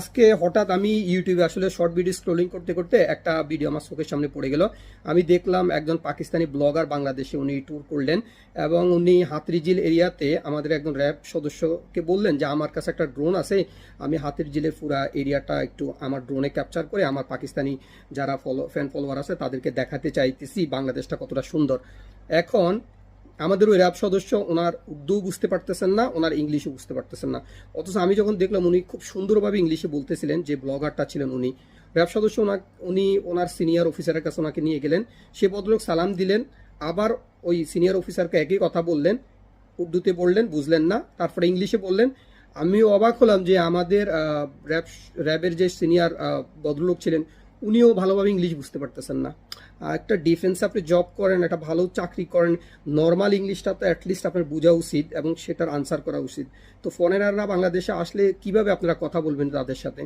আজকে হঠাৎ আমি ইউটিউবে আসলে শর্ট ভিডিও স্ক্রোলিং করতে করতে একটা ভিডিও আমার চোখের সামনে পড়ে গেল। আমি দেখলাম একজন পাকিস্তানি ব্লগার বাংলাদেশে উনি ট্যুর করলেন এবং উনি হাতরিজিল এরিয়াতে আমাদের একজন র্যাব সদস্যকে বললেন যে, আমার কাছে একটা ড্রোন আছে, আমি হাতিরঝিলের পুরা এরিয়াটা একটু আমার ড্রোনে ক্যাপচার করে আমার পাকিস্তানি যারা ফলো ফ্যান ফলোয়ার আছে তাদেরকে দেখাতে চাইতেছি বাংলাদেশটা কতটা সুন্দর। এখন আমাদের ওই র্যাব সদস্য, ওনার উর্দু বুঝতে পারতেছেন না, ওনার ইংলিশও বুঝতে পারতেছেন না। অথচ আমি যখন দেখলাম উনি খুব সুন্দরভাবে ইংলিশে বলতেছিলেন, যে ব্লগারটা ছিলেন উনি। র্যাব সদস্য ওনা উনি ওনার সিনিয়র অফিসারের কাছে ওনাকে নিয়ে গেলেন। সে ভদ্রলোক সালাম দিলেন, আবার ওই সিনিয়র অফিসারকে একই কথা বললেন, উর্দুতে বললেন, বুঝলেন না, তারপরে ইংলিশে বললেন। আমিও অবাক হলাম যে আমাদের র্যাব র্যাবের যে সিনিয়র ভদ্রলোক ছিলেন উনিও ভালোভাবে ইংলিশ বুঝতে পারতেছেন না। একটা ডিফেন্সে আপনি জব করেন, একটা ভালো চাকরি করেন নর্মাল ইংলিশটা তো অ্যাটলিস্ট আপনার বোঝা উচিত এবং সেটার আনসার করা উচিত। তো ফরেনাররা বাংলাদেশে আসলে কীভাবে আপনারা কথা বলবেন তাদের সাথে?